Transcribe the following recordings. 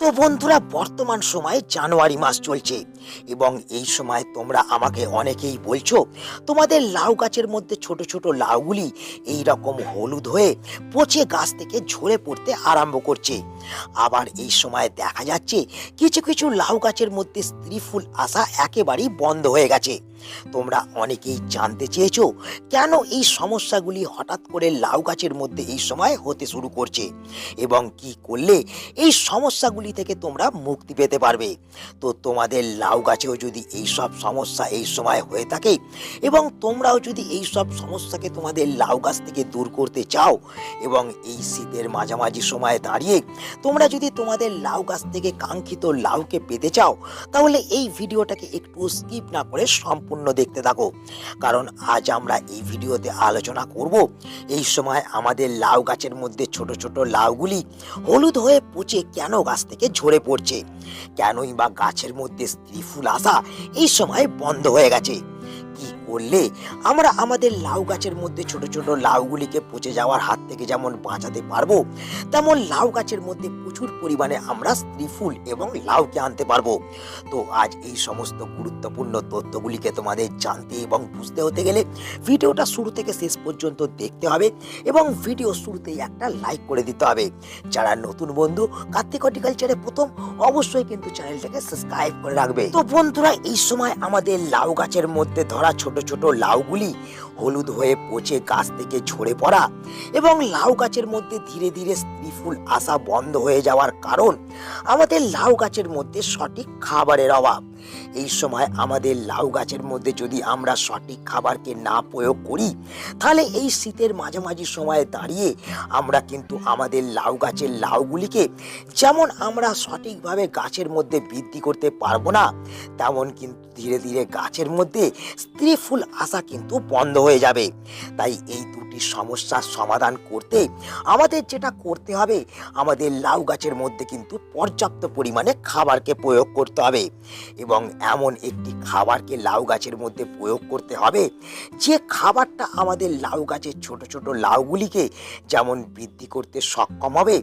তো বন্ধুরা, বর্তমান সময়ে জানুয়ারি মাস চলছে এবং এই সময় তোমরা আমাকে অনেকেই বলছো, তোমাদের লাউ গাছের মধ্যে ছোট ছোট লাউগুলি এই রকম হলুদ হয়ে পচে গাছ থেকে ঝরে পড়তে আরম্ভ করছে। আবার এই সময় দেখা যাচ্ছে, কিছু কিছু লাউ গাছের মধ্যে স্ত্রী ফুল আসা একেবারেই বন্ধ হয়ে গেছে। তোমরা অনেকেই জানতে চেয়েছো কেন এই সমস্যাগুলি হঠাৎ করে লাউ গাছের মধ্যে এই সময় হতে শুরু করছে এবং কি করলে এই সমস্যাগুলি থেকে তোমরা মুক্তি পেতে পারবে। তো তোমাদের লাউ গাছেও যদি এই সব সমস্যা এই সময় হয়ে থাকে এবং তোমরাও যদি এই সব সমস্যাকে তোমাদের লাউ গাছ থেকে দূর করতে চাও এবং এই শীতের মাঝামাঝি সময়ে দাঁড়িয়ে তোমরা যদি তোমাদের লাউ গাছ থেকে কাঙ্ক্ষিত লাউকে পেতে চাও, তাহলে এই ভিডিওটাকে একটু স্কিপ না করে সম্পূর্ণ দেখতে থাকো। কারণ আজ আমরা এই ভিডিওতে আলোচনা করব এই সময় আমাদের লাউ গাছের মধ্যে ছোট ছোট লাউগুলি হলুদ হয়ে পচে কেন গাছ থেকে ঝরে পড়ছে? কেনই বা গাছের মধ্যে স্ত্রী ফুল আসা এই সময় বন্ধ হয়ে গেছে? কি করলে আমরা আমাদের লাউ গাছের মধ্যে ছোট ছোট লাউগুলিকে পচে যাওয়ার হাত থেকে যেমন বাঁচাতে পারব, তেমন লাউ গাছের মধ্যে প্রচুর পরিমাণে আমরা স্ত্রী ফুল এবং লাউকে আনতে পারব। তো আজ এই সমস্ত গুরুত্বপূর্ণ তথ্যগুলিকে তোমাদের জানতে এবং বুঝতে হতে গেলে ভিডিওটা শুরু থেকে শেষ পর্যন্ত দেখতে হবে এবং ভিডিও শুরুতেই একটা লাইক করে দিতে হবে। যারা নতুন বন্ধু, কার্তিক হর্টিকালচারে প্রথম, অবশ্যই কিন্তু চ্যানেলটাকে সাবস্ক্রাইব করে রাখবে। তো বন্ধুরা, এই সময় আমাদের লাউ গাছের মধ্যে ধরা ছোট ছোট লাউগুলি হলুদ হয়ে পচে গাছ থেকে ঝরে পড়া এবং লাউ গাছের মধ্যে ধীরে ধীরে স্ত্রী ফুল আসা বন্ধ হয়ে যাওয়ার কারণ আমাদের লাউ গাছের মধ্যে সঠিক খাবারের অভাব। এই সময় আমাদের লাউ গাছের মধ্যে যদি আমরা সঠিক খাবারকে না প্রয়োগ করি, তাহলে এই শীতের মাঝামাঝি সময়ে দাঁড়িয়ে আমরা কিন্তু আমাদের লাউ গাছের লাউগুলিকে যেমন আমরা সঠিকভাবে গাছের মধ্যে বৃদ্ধি করতে পারব না, তেমন কিন্তু ধীরে ধীরে গাছের মধ্যে স্ত্রী ফুল আসা কিন্তু বন্ধ হয়ে যাবে। তাই এই দুটি সমস্যার সমাধান করতে আমাদের যেটা করতে হবে, আমাদের লাউ গাছের মধ্যে কিন্তু পর্যাপ্ত পরিমাণে খাবারকে প্রয়োগ করতে হবে এবং এমন একটি খাবারকে লাউ গাছের মধ্যে প্রয়োগ করতে হবে, যে খাবারটা আমাদের লাউ গাছের ছোট ছোট লাউগুলিকে যেমন বৃদ্ধি করতে সক্ষম হবে,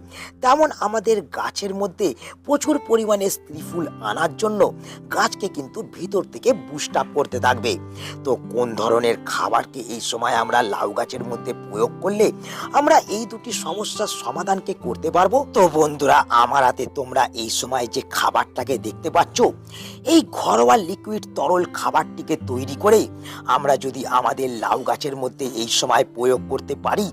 তেমন আমাদের গাছের মধ্যে প্রচুর পরিমাণে স্ত্রী ফুল আনার জন্য গাছকে কিন্তু ভিতর থেকে বুস্ট আপ করতে থাকবে। তো কোন ধরনের খাবারকে এই সময় আমরা লাউ গাছের মধ্যে প্রয়োগ করলে আমরা এই দুটি সমস্যার সমাধানকে করতে পারব। তো বন্ধুরা, আমার হাতে তোমরা এই সময় যে খাবারটাকে দেখতে পাচ্ছ, এই ঘরোয়া লিকুইড তরল খাবারটিকে তৈরি করে আমরা যদি আমাদের লাউ গাছের মধ্যে এই সময় প্রয়োগ করতে পারি,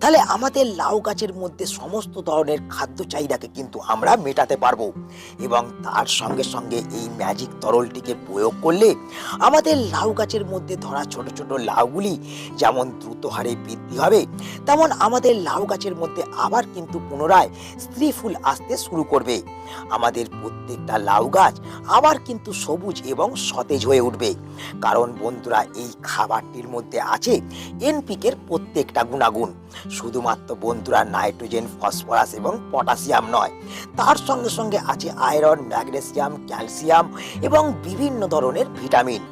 তাহলে আমাদের লাউ গাছের মধ্যে সমস্ত ধরনের খাদ্য চাহিদাকে কিন্তু আমরা মেটাতে পারব। এবং তার সঙ্গে সঙ্গে এই ম্যাজিক তরলটিকে প্রয়োগ করলে আমাদের লাউ গাছের মধ্যে ধরা ছোট ছোট লাউগুলি, যেমন দ্রুত হারে বৃদ্ধি হবে। তেমন আমাদের লাউ গাছের মধ্যে আবার কিন্তু পুনরায় স্ত্রী ফুল আসতে শুরু করবে। আমাদের প্রত্যেকটা লাউ গাছ আবার কিন্তু সবুজ এবং সতেজ হয়ে উঠবে। কারণ বন্ধুরা, এই খাবারটির মধ্যে আছে এনপিকের প্রত্যেকটা গুণাগুণ। শুধুমাত্র বন্ধুরা, নাইট্রোজেন, ফসফরাস এবং পটাশিয়াম নয়। তার সঙ্গে সঙ্গে আছে আয়রন, ম্যাগনেসিয়াম, ক্যালসিয়াম এবং বিভিন্ন ধরনের ভিটামিন।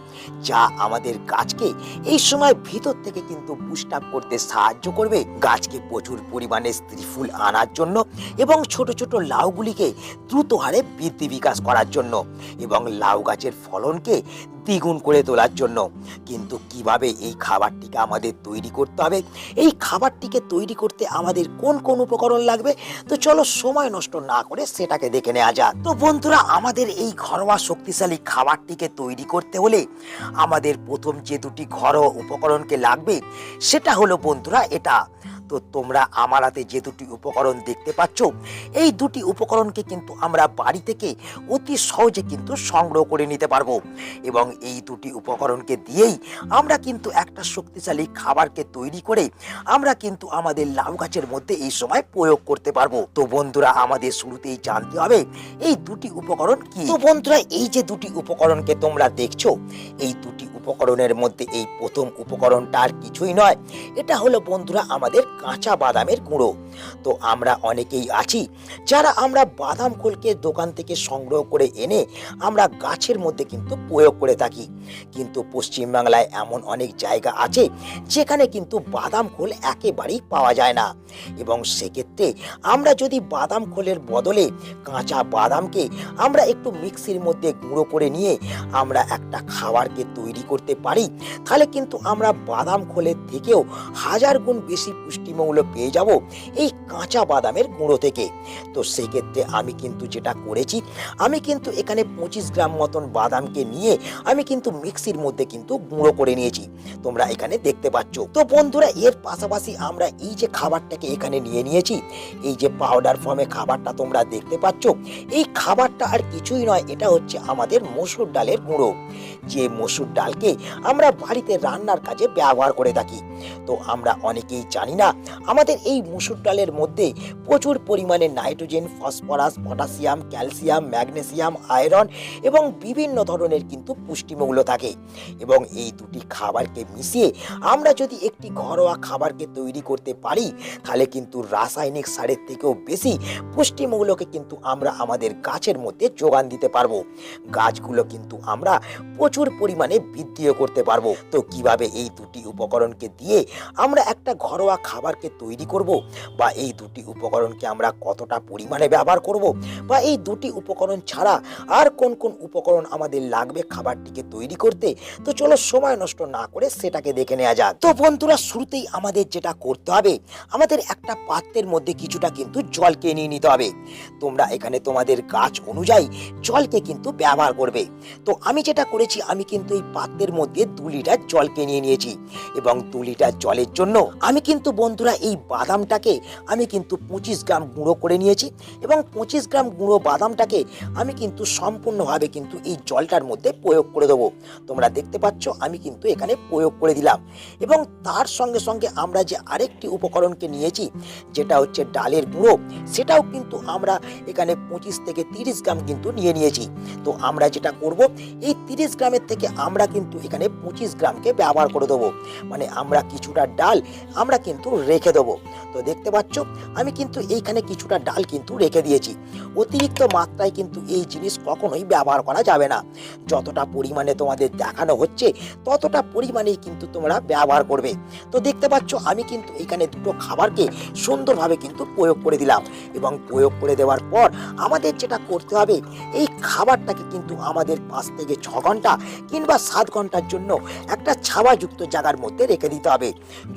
যা আমাদের গাছকে এই সময় ভিতর থেকে কিন্তু বুস্ট আপ করতে সাহায্য করবে। গাছকে প্রচুর পরিমাণে স্ত্রী ফুল আনার জন্য এবং ছোট ছোট লাউগুলিকে দ্রুত হারে বৃদ্ধি বিকাশ করার জন্য এবং লাউ গাছের ফলনকে দ্বিগুণ করে তোলার জন্য। কিন্তু কীভাবে এই খাবারটিকে আমাদের তৈরি করতে হবে? এই খাবারটিকে তৈরি করতে আমাদের কোন কোন উপকরণ লাগবে? তো চলো সময় নষ্ট না করে সেটাকে দেখে নেওয়া যাক। তো বন্ধুরা, আমাদের এই ঘরোয়া শক্তিশালী খাবারটিকে তৈরি করতে হলে আমাদের প্রথম যে দুটি ঘরোয়া উপকরণকে লাগবে, সেটা হলো বন্ধুরা, এটা। তো তোমরা আমার হাতে যে দুটি উপকরণ দেখতে পাচ্ছ, এই দুটি উপকরণকে কিন্তু আমরা বাড়ি থেকে অতি সহজে কিন্তু সংগ্রহ করে নিতে পারব। এবং এই দুটি উপকরণকে দিয়েই আমরা কিন্তু একটা শক্তিশালী খাবারকে তৈরি করে আমরা কিন্তু আমাদের লাউ গাছের মধ্যে এই সময় প্রয়োগ করতে পারব। তো বন্ধুরা, আমাদের শুরুতেই জানতে হবে, এই দুটি উপকরণ কি? তো বন্ধুরা, এই যে দুটি উপকরণকে তোমরা দেখছ, এই দুটি উপকরণের মধ্যে এই প্রথম উপকরণটা আর কিছুই নয়। এটা হলো বন্ধুরা আমাদের কাঁচা বাদামের গুঁড়ো। তো আমরা অনেকেই আছি যারা আমরা বাদাম খোলকে দোকান থেকে সংগ্রহ করে এনে আমরা গাছের মধ্যে কিন্তু প্রয়োগ করে থাকি। কিন্তু পশ্চিমবাংলায় এমন অনেক জায়গা আছে যেখানে কিন্তু বাদাম খোল একেবারেই পাওয়া যায় না। এবং সেক্ষেত্রে আমরা যদি বাদাম খোলের বদলে কাঁচা বাদামকে আমরা একটু মিক্সির মধ্যে গুঁড়ো করে নিয়ে আমরা একটা খাবারকে তৈরি করতে পারি, তাহলে কিন্তু আমরা বাদাম খোলের থেকেও হাজার গুণ বেশি পুষ্টিমূল্য পেয়ে যাব। এই কাঁচা বাদামের গুঁড়ো থেকে। তো সেক্ষেত্রে আমি কিন্তু যেটা করেছি, আমি কিন্তু এখানে পঁচিশ গ্রাম মতন বাদামকে নিয়ে আমি কিন্তু মিক্সির মধ্যে কিন্তু গুঁড়ো করে নিয়েছি। তোমরা এখানে দেখতে পাচ্ছ। তো বন্ধুরা, এর পাশাপাশি আমরা এই যে খাবারটাকে এখানে নিয়ে নিয়েছি, এই যে পাউডার ফর্মে খাবারটা তোমরা দেখতে পাচ্ছ, এই খাবারটা আর কিছুই নয়, এটা হচ্ছে আমাদের মসুর ডালের গুঁড়ো। যে মসুর ডালকে আমরা বাড়িতে রান্নার কাজে ব্যবহার করে থাকি। তো আমরা অনেকেই জানি না, আমাদের এই মসুর ডালের মধ্যে প্রচুর পরিমাণে nitrogen, phosphorus, potassium, calcium, magnesium, iron এবং বিভিন্ন ধরনের কিন্তু পুষ্টিমূল্য থাকে এবং এই দুটি খাবারকে মিশিয়ে আমরা যদি একটি ঘরোয়া খাবারকে তৈরি করতে পারি, তাহলে কিন্তু রাসায়নিক সারের থেকেও বেশি পুষ্টিমূল্যকে কিন্তু আমরা আমাদের গাছের মধ্যে যোগান দিতে পারব। গাছগুলো কিন্তু আমরা প্রচুর পরিমাণে বৃদ্ধিও করতে পারব। তো কীভাবে এই দুটি উপকরণকে দিয়ে আমরা একটা ঘরোয়া খাবারকে তৈরি করব? বা এই দুটি উপকরণকে আমরা কতটা পরিমাণে ব্যবহার করব বা এই দুটি উপকরণ ছাড়া আর কোন কোন উপকরণ আমাদের লাগবে খাবারটিকে তৈরি করতে? তো চলো সময় নষ্ট না করে সেটাকে দেখে নেওয়া যাক। তো বন্ধুরা, শুরুতেই আমাদের যেটা করতে হবে, আমাদের একটা পাত্রের মধ্যে কিছুটা কিন্তু জলকে নিয়ে নিতে হবে। তোমরা এখানে তোমাদের গাছ অনুযায়ী জলকে কিন্তু ব্যবহার করবে। তো আমি যেটা করেছি, আমি কিন্তু এই পাত্রের মধ্যে দু লিটার জলকে নিয়ে নিয়েছি এবং দু লিটার জলের জন্য আমি কিন্তু বন্ধুরা এই বাদামটাকে আমি কিন্তু পঁচিশ গ্রাম গুঁড়ো করে নিয়েছি এবং পঁচিশ গ্রাম গুঁড়ো বাদামটাকে আমি কিন্তু সম্পূর্ণভাবে কিন্তু এই জলটার মধ্যে প্রয়োগ করে দেবো। তোমরা দেখতে পাচ্ছ, আমি কিন্তু এখানে প্রয়োগ করে দিলাম। এবং তার সঙ্গে সঙ্গে আমরা যে আরেকটি উপকরণকে নিয়েছি, যেটা হচ্ছে ডালের গুঁড়ো, সেটাও কিন্তু আমরা এখানে পঁচিশ থেকে তিরিশ গ্রাম কিন্তু নিয়ে নিয়েছি। তো আমরা যেটা করব, এই তিরিশ গ্রামের থেকে আমরা কিন্তু এখানে পঁচিশ গ্রামকে ব্যবহার করে দেবো। মানে আমরা কিছুটা ডাল আমরা কিন্তু রেখে দেবো। তো দেখতে আমি কিন্তু এইখানে কিছুটা ডাল কিন্তু রেখে দিয়েছি। অতিরিক্ত মাত্রায় কিন্তু এই জিনিস কখনোই ব্যবহার করা যাবে না। যতটা পরিমাণে তোমাদের দেখানো হচ্ছে, ততটা পরিমাণেই কিন্তু তোমরা ব্যবহার করবে। তো দেখতে পাচ্ছ, আমি কিন্তু এখানে দুটো খাবারকে সুন্দরভাবে কিন্তু প্রয়োগ করে দিলাম এবং প্রয়োগ করে দেওয়ার পর আমাদের যেটা করতে হবে, এই খাবারটাকে কিন্তু আমাদের পাঁচ থেকে ছ ঘণ্টা কিংবা সাত ঘণ্টার জন্য একটা ছাওয়াযুক্ত জায়গার মধ্যে রেখে দিতে হবে।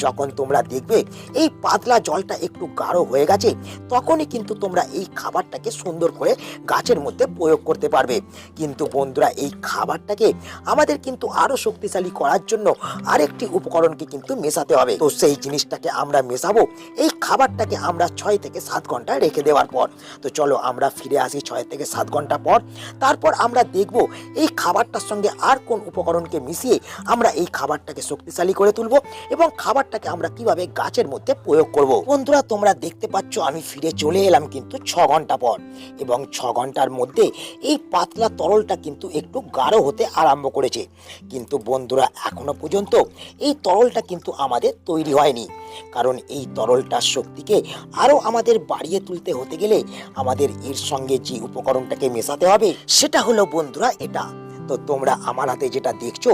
যখন তোমরা দেখবে, এই পাতলা জলটা একটু গাঢ় হয়ে গেছে, তখনই কিন্তু তোমরা এই খাবারটাকে সুন্দর করে গাছের মধ্যে প্রয়োগ করতে পারবে। কিন্তু বন্ধুরা, এই খাবারটাকে আমাদের কিন্তু আরও শক্তিশালী করার জন্য আরেকটি উপকরণকে কিন্তু মেশাতে হবে। তো সেই জিনিসটাকে আমরা মেশাবো, এই খাবারটাকে আমরা ছয় থেকে সাত ঘণ্টা রেখে দেওয়ার পর। তো চলো আমরা ফিরে আসি ছয় থেকে সাত ঘণ্টা পর। তারপর আমরা দেখব এই খাবারটার সঙ্গে আর কোন উপকরণকে মিশিয়ে আমরা এই খাবারটাকে শক্তিশালী করে তুলবো এবং খাবারটাকে আমরা কীভাবে গাছের মধ্যে প্রয়োগ করব। বন্ধুরা তোমরা দেখতে পাচ্ছ, আমি ফিরে চলে এলাম কিন্তু ছ ঘণ্টা পর। এবং ছ ঘণ্টার মধ্যে এই পাতলা তরলটা কিন্তু একটু গাঢ় হতে আরম্ভ করেছে। কিন্তু বন্ধুরা, এখনও পর্যন্ত এই তরলটা কিন্তু আমাদের তৈরি হয়নি। কারণ এই তরলটার শক্তিকে আরও আমাদের বাড়িয়ে তুলতে হতে গেলে আমাদের এর সঙ্গে যে উপকরণটাকে মেশাতে হবে, সেটা হলো বন্ধুরা, এটা। তো তোমরা আমার হাতে যেটা দেখছ,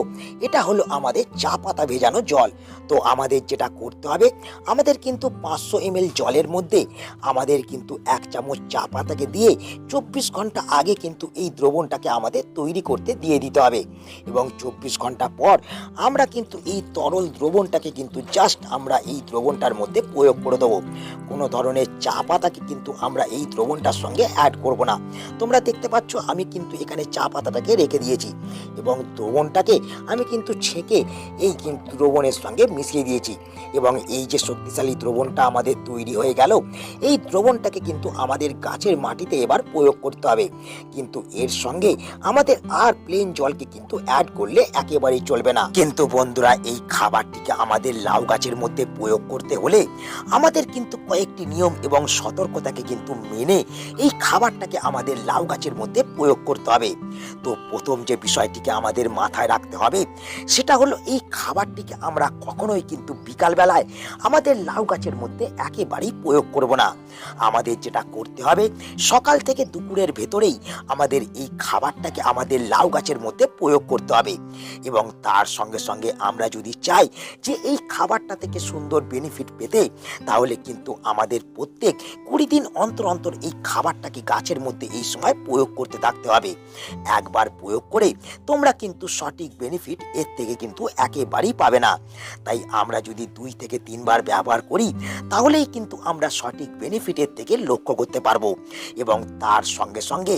এটা হলো আমাদের চা পাতা ভেজানো জল। তো আমাদের যেটা করতে হবে, আমাদের কিন্তু পাঁচশো এম জলের মধ্যে আমাদের কিন্তু এক চামচ চা পাতাকে দিয়ে চব্বিশ ঘণ্টা আগে কিন্তু এই দ্রবণটাকে আমাদের তৈরি করতে দিয়ে দিতে হবে। এবং চব্বিশ ঘণ্টা পর আমরা কিন্তু এই তরল দ্রবণটাকে কিন্তু জাস্ট আমরা এই দ্রবণটার মধ্যে প্রয়োগ করে দেবো। কোনো ধরনের চা পাতাকে কিন্তু আমরা এই দ্রবণটার সঙ্গে অ্যাড করব না। তোমরা দেখতে পাচ্ছ, আমি কিন্তু এখানে চা পাতাটাকে রেখে দিয়েছি। এবং দ্রবণটাকে আমি কিন্তু ছেঁকে এই কিন্তু দ্রবণের সঙ্গে মিশিয়ে দিয়েছি। এবং এই যে শক্তিশালী দ্রবণটা আমাদের তৈরি হয়ে গেল, এই দ্রবণটাকে কিন্তু আমাদের গাছের মাটিতে এবার প্রয়োগ করতে হবে। কিন্তু এর সঙ্গে আমাদের আর প্লেন জলকে কিন্তু অ্যাড করলে একেবারেই চলবে না। কিন্তু বন্ধুরা, এই খাবারটিকে আমাদের লাউ গাছের মধ্যে প্রয়োগ করতে হলে আমাদের কিন্তু কয়েকটি নিয়ম এবং সতর্কতাকে কিন্তু মেনে এই খাবারটাকে আমাদের লাউ গাছের মধ্যে প্রয়োগ করতে হবে। তো প্রথম যে বিষয়টিকে আমাদের মাথায় রাখতে হবে, সেটা হলো এই খাবারটিকে আমরা কখনোই কিন্তু বিকালবেলায় আমাদের লাউ গাছের মধ্যে একেবারেই প্রয়োগ করব না। আমাদের যেটা করতে হবে, সকাল থেকে দুপুরের ভেতরেই আমাদের এই খাবারটাকে আমাদের লাউ গাছের মধ্যে প্রয়োগ করতে হবে। এবং তার সঙ্গে সঙ্গে আমরা যদি চাই যে এই খাবারটা থেকে সুন্দর বেনিফিট পেতে, তাহলে কিন্তু আমাদের প্রত্যেক কুড়ি দিন অন্তর অন্তর এই খাবারটাকে গাছের মধ্যে এই সময় প্রয়োগ করতে থাকতে হবে। একবার প্রয়োগ করে তোমরা কিন্তু সঠিক বেনিফিট এর থেকে কিন্তু একেবারেই পাবে না। তাই আমরা যদি দুই থেকে তিনবার ব্যবহার করি, তাহলেই কিন্তু আমরা সঠিক বেনিফিটের থেকে লক্ষ্য করতে পারব। এবং তার সঙ্গে সঙ্গে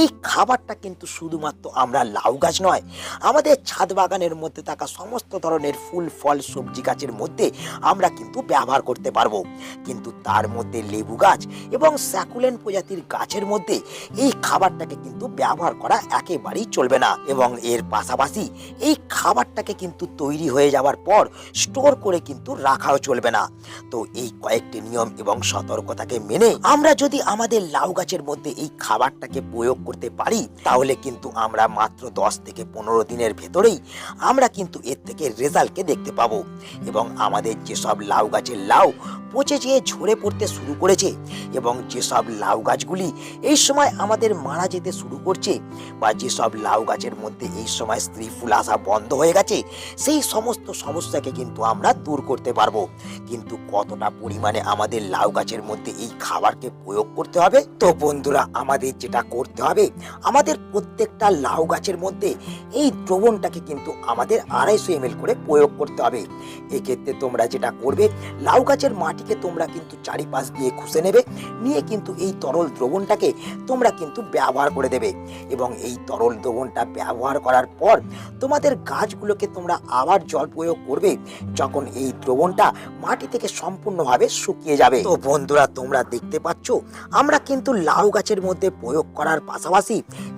এই খাবারটা কিন্তু শুধুমাত্র আমরা লাউ গাছ নয়, আমাদের ছাদ বাগানের মধ্যে থাকা সমস্ত ধরনের ফুল, ফল, সবজি গাছের মধ্যে আমরা কিন্তু ব্যবহার করতে পারব। কিন্তু তার মধ্যে লেবু গাছ এবং স্যাকুলেন প্রজাতির গাছের মধ্যে এই খাবারটাকে কিন্তু ব্যবহার করা একেবারেই চলবে না। এবং এর পাশাপাশি এই খাবারটাকে কিন্তু তৈরি হয়ে যাওয়ার পর স্টোর করে কিন্তু রাখাও চলবে না। তো এই কয়েকটি নিয়ম এবং সতর্কতাকে মেনে আমরা যদি আমাদের লাউ গাছের মধ্যে এই খাবারটাকে প্রয়োগ করতে পারি, তাহলে কিন্তু আমরা মাত্র দশ থেকে পনেরো দিনের ভেতরেই আমরা কিন্তু এর থেকে রেজাল্টকে দেখতে পাবো। এবং আমাদের যেসব লাউ গাছের লাউ পচে যেয়ে ঝরে পড়তে শুরু করেছে এবং যেসব লাউ গাছগুলি এই সময় আমাদের মারা যেতে শুরু করছে বা যেসব লাউ গাছের মধ্যে এই সময় স্ত্রী ফুল আসা বন্ধ হয়ে গেছে, সেই সমস্ত সমস্যাকে কিন্তু আমরা দূর করতে পারব। কিন্তু কতটা পরিমাণে আমাদের লাউ গাছের মধ্যে এই খাবারকে প্রয়োগ করতে হবে? তো বন্ধুরা, আমাদের যেটা করতে হবে, আমাদের প্রত্যেকটা লাউ গাছের মধ্যে এই দ্রবণটাকে কিন্তু আমাদের আড়াইশো এম করে প্রয়োগ করতে হবে। এক্ষেত্রে তোমরা যেটা করবে, লাউ গাছের মাটিকে তোমরা কিন্তু চারিপাশ দিয়ে খুশে নেবে। নিয়ে কিন্তু এই তরল দ্রবণটাকে তোমরা কিন্তু ব্যবহার করে দেবে। এবং এই তরল দ্রবণটা ব্যবহার করার পর তোমাদের গাছগুলোকে তোমরা আবার জল প্রয়োগ করবে যখন এই দ্রবণটা মাটি থেকে সম্পূর্ণভাবে শুকিয়ে যাবে। তো বন্ধুরা, তোমরা দেখতে পাচ্ছ, আমরা কিন্তু লাউ গাছের মধ্যে প্রয়োগ করার পাশাপাশি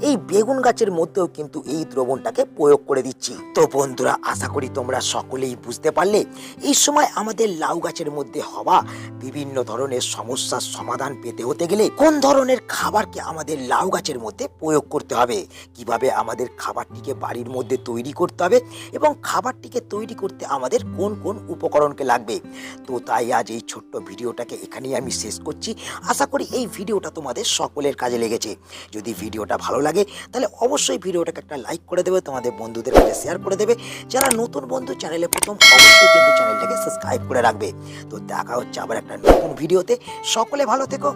এই বেগুন গাছের মধ্যেও কিন্তু এই দ্রবণটাকে প্রয়োগ করে দিচ্ছি। তো বন্ধুরা, আশা করি তোমরা সকলেই বুঝতে পারলে। এই সময় আমাদের লাউ গাছের মধ্যে হওয়া বিভিন্ন ধরনের সমস্যার সমাধান পেতে হতে গেলে কোন ধরনের খাবারকে আমাদের লাউ গাছের মধ্যে প্রয়োগ করতে হবে? কীভাবে আমাদের খাবারটিকে বাড়ির মধ্যে তৈরি করতে হবে? এবং খাবারটিকে তৈরি করতে আমাদের কোন কোন উপকরণকে লাগবে? তো তাই আজ এই ছোট্ট ভিডিওটাকে এখানেই আমি শেষ করছি। আশা করি এই ভিডিওটা তোমাদের সকলের কাজে লেগেছে। যদি ভিডিওটা ভালো লাগে, তাহলে অবশ্যই ভিডিওটাকে একটা লাইক করে দেবে, তোমাদের বন্ধুদের কাছে শেয়ার করে দেবে। যারা নতুন বন্ধু, চ্যানেলে প্রথম, অবশ্যই কিন্তু চ্যানেলটাকে সাবস্ক্রাইব করে রাখবে। তো দেখা হচ্ছে আবার একটা নতুন ভিডিওতে। সকলে ভালো থেকো।